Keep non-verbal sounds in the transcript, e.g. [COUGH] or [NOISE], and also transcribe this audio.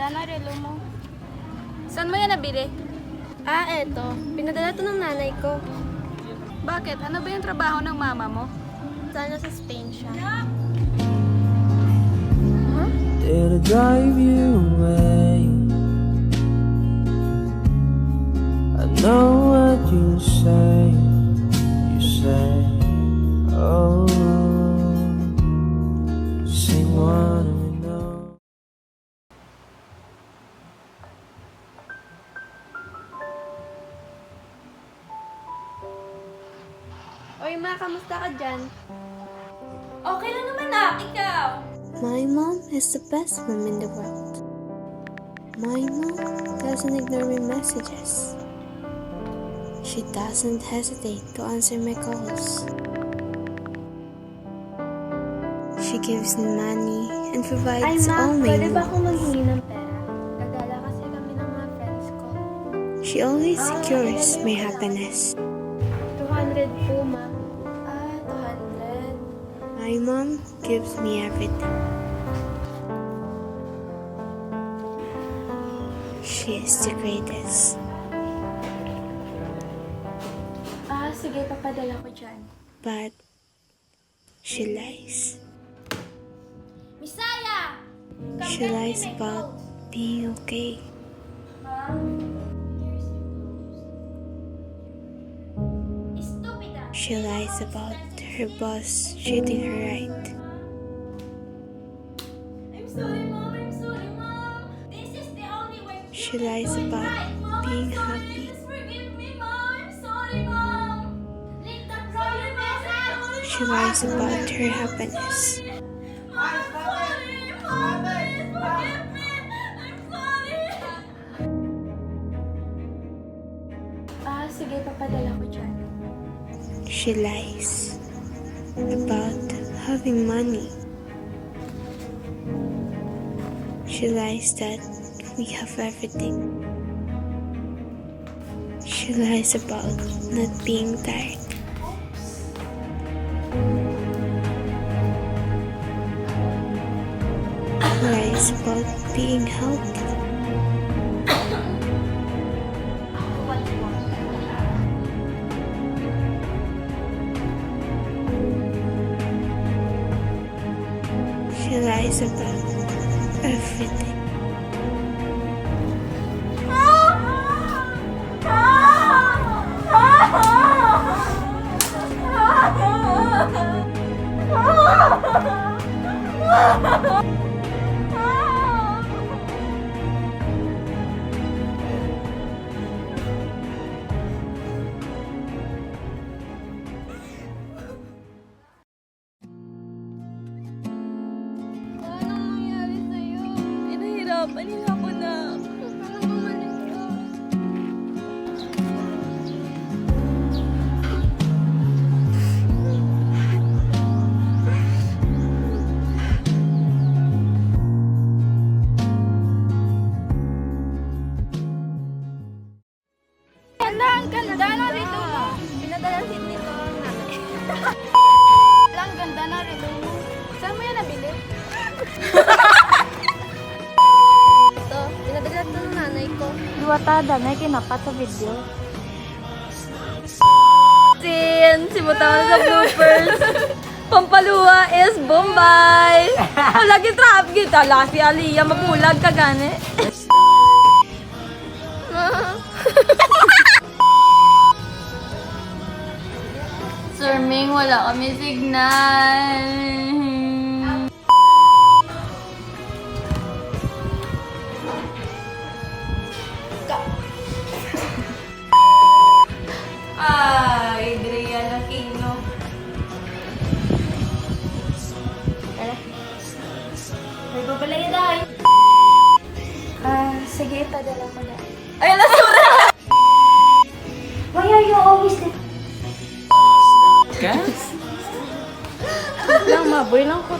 ganda na relo mo. Saan mo yan nabili? Ah, eto. Pinadala to ng nanay ko. Bakit? Ano ba yung trabaho ng mama mo? Sana sa Spain siya. Did I drive you away? Oy, ma, kamusta ka dyan? Okay lang naman ah, ikaw. My mom is the best mom in the world. My mom doesn't ignore my messages. She doesn't hesitate to answer my calls. She gives me money and provides all my needs. manghingi ng pera? Gagala kasi kami ng mga friends ko. She always secures my happiness. 200 po, ma. Ah, 200. My mom gives me everything. She is the greatest. Ah, sige, papadala ko dyan. But she lies. Misaya! She lies about being okay. Stupid She lies about her boss treating her right. I'm sorry, mom. I'm sorry, mom. This is the only way. She lies about being happy. Just forgive me, mom. I'm sorry, mom. Leave the problem aside. She lies about her happiness. Mom, I'm sorry. Mom, please forgive me. I'm sorry. Ah, sige, papadala ko dyan. She lies about having money. She lies that we have everything. She lies about not being tired. Lies about being healthy. Lies about everything. [LAUGHS] ko. Duwatada, may kinapat sa video. Sin, simutawan sa bloopers. Pampaluwa is Bombay. Lagi trap kita. Lasi Aliyah, mapulag ka gani. Sir Ming, wala kami signal. Padala ko na. Ay, nasura! Why are you always the... Gas? Lang, [LAUGHS] maboy lang ko.